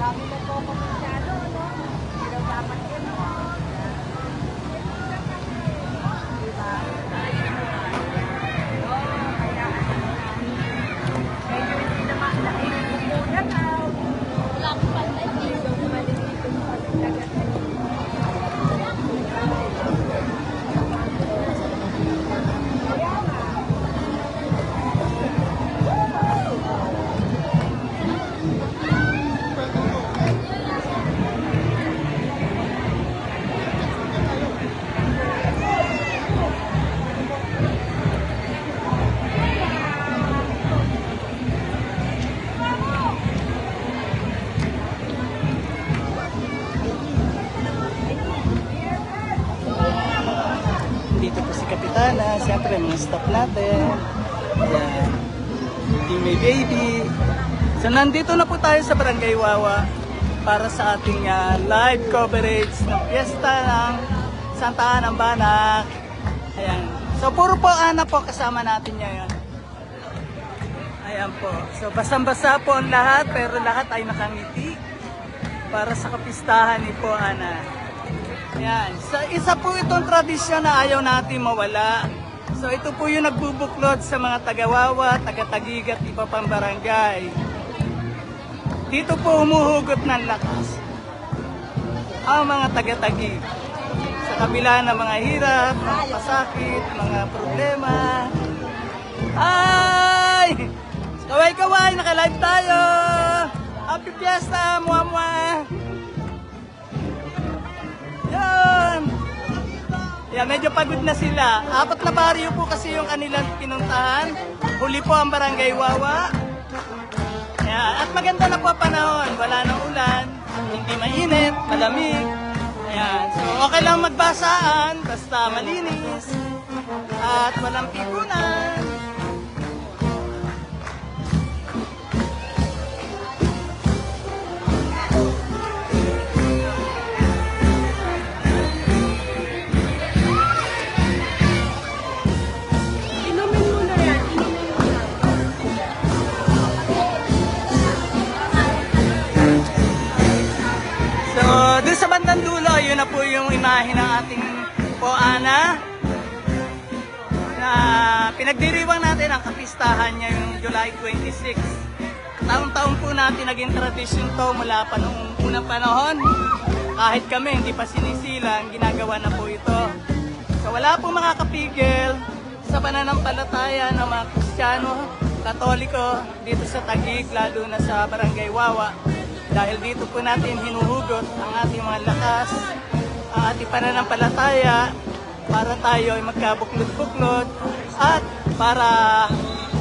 Dami na po komensyado, Dito po si Kapitana, siyempre mga staff natin. Ayan. Team May Baby. So nandito na po tayo sa Barangay Wawa para sa ating ah, live coverage ng piyesta ng Santa Ana ng Banak. Ayan. So puro po Ana po kasama natin ngayon. Ayan po. So basang-basa po ang lahat pero lahat ay nakangiti para sa kapistahan ni po Ana. Yan. So, isa po itong tradisyon na ayaw natin mawala. So, ito po yung nagbubuklod sa mga tagawawa, taga-tagigat, iba pang barangay. Dito po humuhugot ng lakas ang mga taga-tagig. Sa kabila ng mga hirap, mga pasakit, mga problema. Ay! Kaway-kaway, naka-live tayo! Happy Fiesta, muwa-muwa! Yan, medyo pagod na sila. Apat na baryo po kasi yung kanilang pinuntahan. Huli po ang barangay Wawa. Yan. At maganda na po panahon. Wala nang ulan. Hindi mainit, malamig. Ayan. So, okay lang magbasaan. Basta malinis. At walang pikunan. Yun na po yung imahe ng ating Poana na pinagdiriwang natin ang kapistahan niya yung July 26. Taon-taon po natin naging tradisyon to mula pa noong unang panahon. Kahit kami hindi pa sinisilang, ginagawa na po ito. So wala po makakapigil sa pananampalataya ng mga Kristiyano, Katoliko dito sa Taguig, lalo na sa Barangay Wawa. Dahil dito po natin hinuhugot ang ating mga lakas, ang ating pananampalataya para tayo ay magkabuklod-buklod at para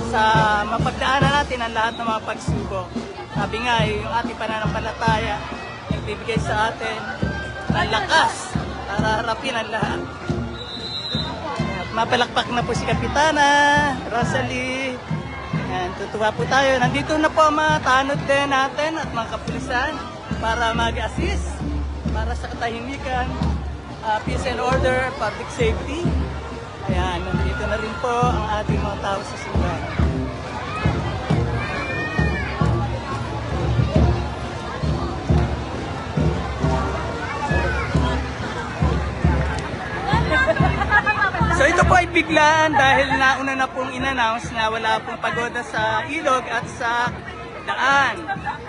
sa mapagdaanan natin ang lahat ng mga pagsubok. Sabi nga, eh, yung ating pananampalataya nagbibigay sa atin ng lakas para harapin ang lahat. At mapalakpak na po si Kapitana, Rosalie. Yan, tutuwa po tayo. Nandito na po ang mga tanod din natin at mga kapulisan para mag-assist para sa katahimikan, ah, peace and order, public safety. Ayan, nandito na rin po ang ating mga tao sa simbahan. Biglaan dahil nauna na pong in-announce na wala pong pagoda sa ilog at sa daan.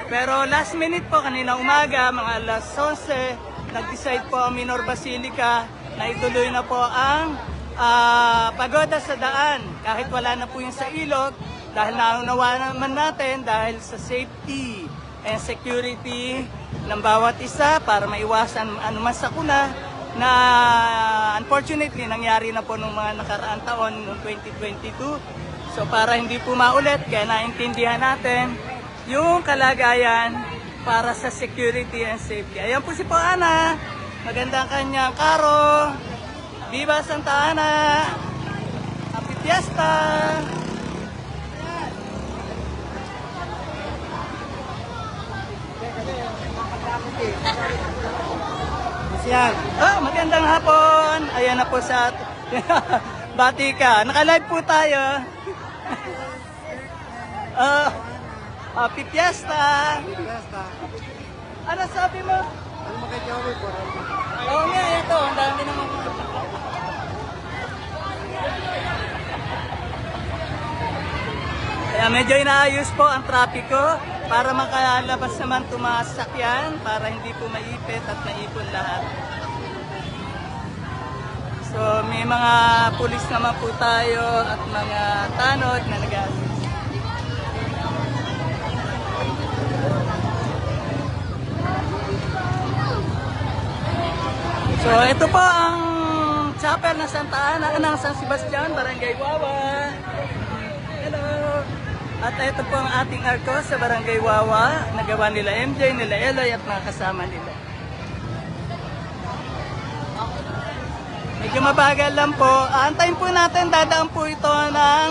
Pero last minute po kanina umaga, mga alas 11, nag-decide po ang Minor Basilica na ituloy na po ang ah, pagoda sa daan. Kahit wala na po yung sa ilog, dahil naunawa naman natin dahil sa safety and security ng bawat isa para maiwasan anuman sakuna na unfortunately nangyari na po nung mga nakaraang taon noong 2022. So para hindi po maulit, kaya naintindihan natin yung kalagayan para sa security and safety. Ayan po si po Ana. Magandang kanyang karo. Viva Santa Ana! Happy Fiesta! Yan. Oh, magandang hapon. Ayan na po sa Bati ka. Naka-live po tayo. Oh, happy fiesta. Ano sabi mo? Ano makikawin po? Oo nga, ito. Ang dami naman. Kaya medyo inaayos po ang trapiko para makalabas naman tumasakyan para hindi po maipit at maipon lahat. So may mga pulis naman po tayo at mga tanod na nag-assist. So ito po ang chapel ng Santa Ana ng San Sebastian, Barangay Wawa. Hello. At ito po ang ating arko sa Barangay Wawa. Nagawa nila MJ, nila Eloy at mga kasama nila. Medyo mabagal lang po. Antayin po natin, dadaan po ito ng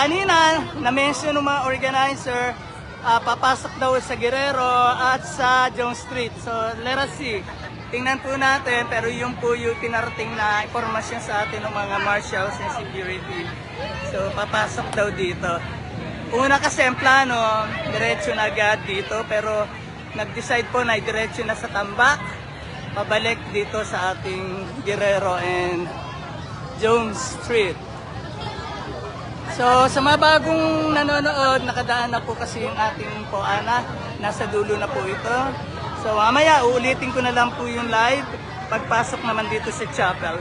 kanina na-mention ng mga organizer. ah, papasok daw sa Guerrero at sa Jones Street. So, let us see. Tingnan po natin, pero yung po yung pinarating na informasyon sa atin ng mga marshals and security. So, papasok daw dito. Una kasi ang plano, diretso na agad dito, pero nag-decide po na diretso na sa Tambak, pabalik dito sa ating Guerrero and Jones Street. So, sa mga bagong nanonood, nakadaan na po kasi yung ating poana. Nasa dulo na po ito. So, mamaya, uulitin ko na lang po yung live pagpasok naman dito sa chapel.